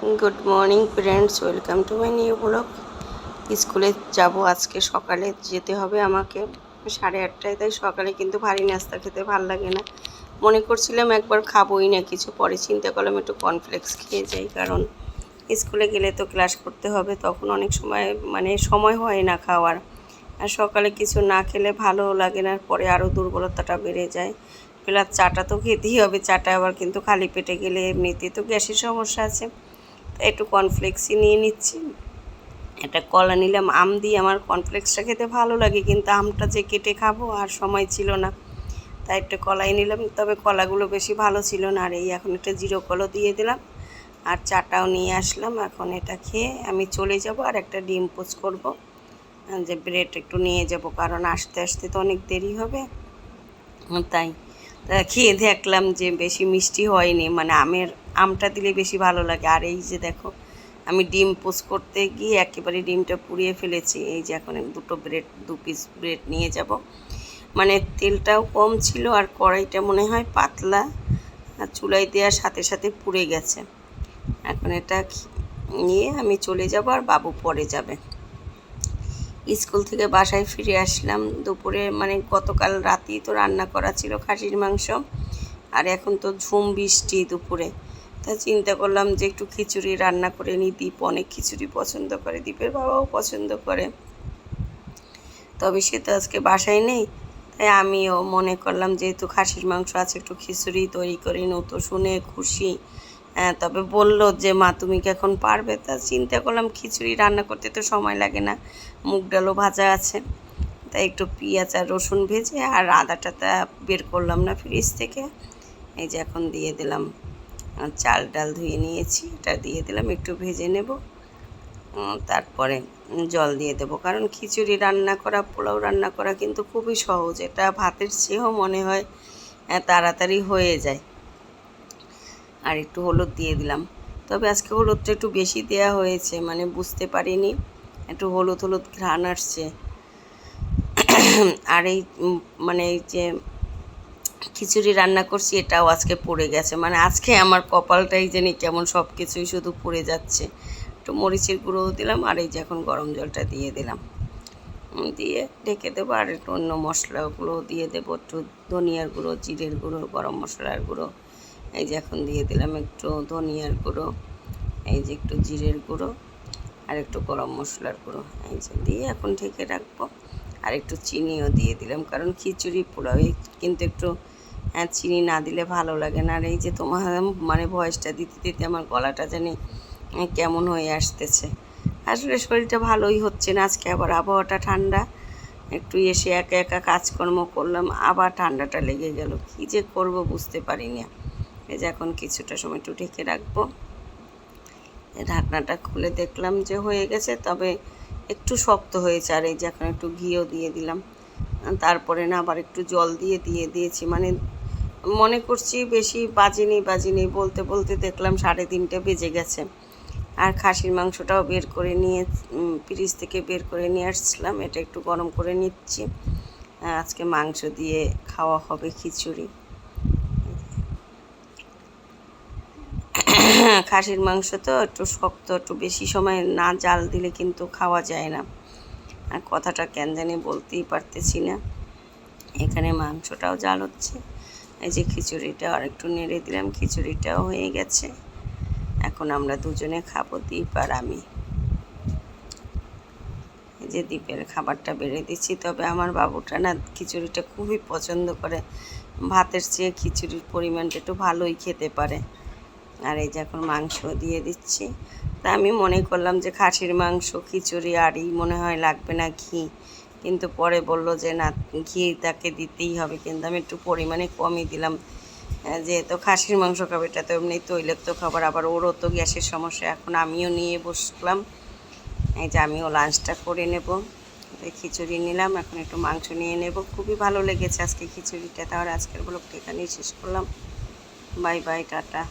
Good morning friends welcome to my new blog স্কুলে যাব আজকে সকালে, যেতে হবে আমাকে। সাড়ে আটটায়, তাই সকালে কিন্তু ভারী নাস্তা খেতে ভালো লাগে না। মনে করছিলাম একবার খাবোই না, কিছু পরে চিন্তা করলাম একটু কর্নফ্লেক্স খেয়ে যাই, কারণ স্কুলে গেলে তো ক্লাস করতে হবে, তখন অনেক সময় মানে সময় হয় না খাওয়ার। আর সকালে কিছু না খেলে ভালো লাগে না, পরে আরও দুর্বলতাটা বেড়ে যায়। প্লাস চাটা তো খেতেই হবে, চাটা আবার কিন্তু খালি পেটে গেলে এমনিতে তো গ্যাসের সমস্যা আছে। একটু কর্নফ্লেক্সই নিয়ে নিচ্ছি। একটা কলা নিলাম, আম দিয়ে আমার কর্নফ্লেক্সটা খেতে ভালো লাগে, কিন্তু আমটা যে কেটে খাব আর সময় ছিল না, তাই একটা কলাই নিলাম। তবে কলাগুলো বেশি ভালো ছিল না, আর এই এখন একটা জিরো কলও দিয়ে দিলাম। আর চাটাও নিয়ে আসলাম, এখন এটা খেয়ে আমি চলে যাব আর একটা ডিম পোচ করব। যে ব্রেড একটু নিয়ে যাব, কারণ আসতে আসতে তো অনেক দেরি হবে। তাই খেয়ে দেখলাম যে বেশি মিষ্টি হয়নি মানে আমের আমটা দিলে বেশি ভালো লাগে। আর এই যে দেখো, আমি ডিম পোস করতে গিয়ে একেবারে ডিমটা পুড়িয়ে ফেলেছি। এই যে এখন দুটো ব্রেড, দু পিস ব্রেড নিয়ে যাব। মানে তেলটাও কম ছিল আর কড়াইটা মনে হয় পাতলা। আর চুলাই দেওয়ার সাথে সাথে পুড়ে গেছে। এখন এটা নিয়ে আমি চলে যাব আর বাবু পরে যাবে। স্কুল থেকে বাসায় ফিরে আসলাম দুপুরে। মানে গতকাল রাতেই তো রান্না করা ছিল খাসির মাংস। আর এখন তো ঝুম বৃষ্টি দুপুরে। তা চিন্তা করলাম যে একটু খিচুড়ি রান্না করে নিই। দীপ অনেক খিচুড়ি পছন্দ করে, দীপের বাবাও পছন্দ করে। তবে সে তো আজকে বাসায় নেই, তাই আমিও মনে করলাম যেহেতু খাসির মাংস আছে, একটু খিচুড়ি তৈরি করে নতো শুনে খুশি। হ্যাঁ তবে বলল যে, মা, তুমি কি এখন পারবে? তা চিন্তা করলাম খিচুড়ি রান্না করতে তো সময় লাগে না, মুগ ডালও ভাজা আছে। তাই একটু পেঁয়াজ আর রসুন ভেজে আর আদাটা তা বের করলাম না ফ্রিজ থেকে। এই যে এখন দিয়ে দিলাম। চাল ডাল ধুয়ে নিয়েছি, এটা দিয়ে দিলাম, একটু ভেজে নেব। তারপরে জল দিয়ে দেবো, কারণ খিচুড়ি রান্না করা, পোলাও রান্না করা কিন্তু খুবই সহজ, এটা ভাতের চেয়েও মনে হয় তাড়াতাড়ি হয়ে যায়। আর একটু হলুদ দিয়ে দিলাম, তবে আজকে হলুদটা একটু বেশি দেওয়া হয়েছে মানে বুঝতে পারিনি, একটু হলুদ হলুদ ঘ্রাণ আসছে। আর এই মানে এই যে খিচুড়ি রান্না করছি, এটাও আজকে পড়ে গেছে। মানে আজকে আমার কপালটাই জানি কেমন সব কিছুই শুধু পড়ে যাচ্ছে। একটু মরিচের গুঁড়োও দিলাম, আর এই যে এখন গরম জলটা দিয়ে দিলাম। দিয়ে ঢেকে দেবো, আর একটু অন্য মশলাগুলো দিয়ে দেবো, একটু ধনিয়ার গুঁড়ো, জিরের গুঁড়ো, গরম মশলার গুঁড়ো। এই যে এখন দিয়ে দিলাম একটু ধনিয়ার গুঁড়ো, এই যে একটু জিরের গুঁড়ো, আর একটু গরম মশলার গুঁড়ো। এই যে দিয়ে এখন ঢেকে রাখব। আর একটু চিনিও দিয়ে দিলাম। কারণ খিচুড়ি পোড়াও কিন্তু একটু হ্যাঁ চিনি না দিলে ভালো লাগে না। আর এই যে তোমার মানে ভয়েসটা দিতে দিতে আমার গলাটা জানি কেমন হয়ে আসতেছে। আসলে শরীরটা ভালোই হচ্ছে না। আজকে আবার আবহাওয়াটা ঠান্ডা। একটু এসে একা একা কাজকর্ম করলাম, আবার ঠান্ডাটা লেগে গেল। কী যে করব বুঝতে পারি না এই যে এখন কিছুটা সময় একটু ঢেকে রাখব। ঢাকনাটা খুলে দেখলাম যে হয়ে গেছে, তবে একটু শক্ত হয়েছে আর এই যে এখন একটু ঘিও দিয়ে দিলাম। তারপরে না আবার একটু জল দিয়ে দিয়ে দিয়েছি। মানে মনে করছি বেশি বাজিনি বাজিনি বলতে বলতে দেখলাম সাড়ে তিনটে বেজে গেছে। আর খাসির মাংসটাও বের করে নিয়ে ফ্রিজ থেকে বের করে নিয়ে আসছিলাম। এটা একটু গরম করে নিচ্ছি। আজকে মাংস দিয়ে খাওয়া হবে খিচুড়ি। খাসির মাংস তো একটু শক্ত, একটু বেশি সময় না জাল দিলে কিন্তু খাওয়া যায় না। আর কথাটা কেন জানি বলতেই পারতেছি না। এখানে মাংসটাও জাল হচ্ছে। এই যে খিচুড়িটা আর একটু নেড়ে দিলাম, খিচুড়িটাও হয়ে গেছে। এখন আমরা দুজনে খাব দ্বীপ আর আমি। এই যে দ্বীপের খাবারটা বেড়ে দিচ্ছি, তবে আমার বাবুটা না খিচুড়িটা খুবই পছন্দ করে। ভাতের চেয়ে খিচুড়ির পরিমাণটা একটু ভালোই খেতে পারে। আর এই যে এখন মাংস দিয়ে দিচ্ছি। তা আমি মনে করলাম যে খাসির মাংস, খিচুড়ি আরই মনে হয় লাগবে না ঘি। কিন্তু পরে বলল যে, না, ঘি তাকে দিতেই হবে। কিন্তু আমি একটু পরিমাণে কমই দিলাম। যেহেতু খাসির মাংস খাবে, এটা তো এমনি তৈলাক্ত খাবার, আবার ওরও তো গ্যাসের সমস্যা। এখন আমিও নিয়ে বসলাম। এই যে আমিও লাঞ্চটা করে নেব। খিচুড়ি নিলাম, এখন একটু মাংস নিয়ে নেব। খুবই ভালো লেগেছে আজকে খিচুড়িটা। তাহলে আজকের ব্লগটা এখানেই শেষ করলাম। Bye bye, tata.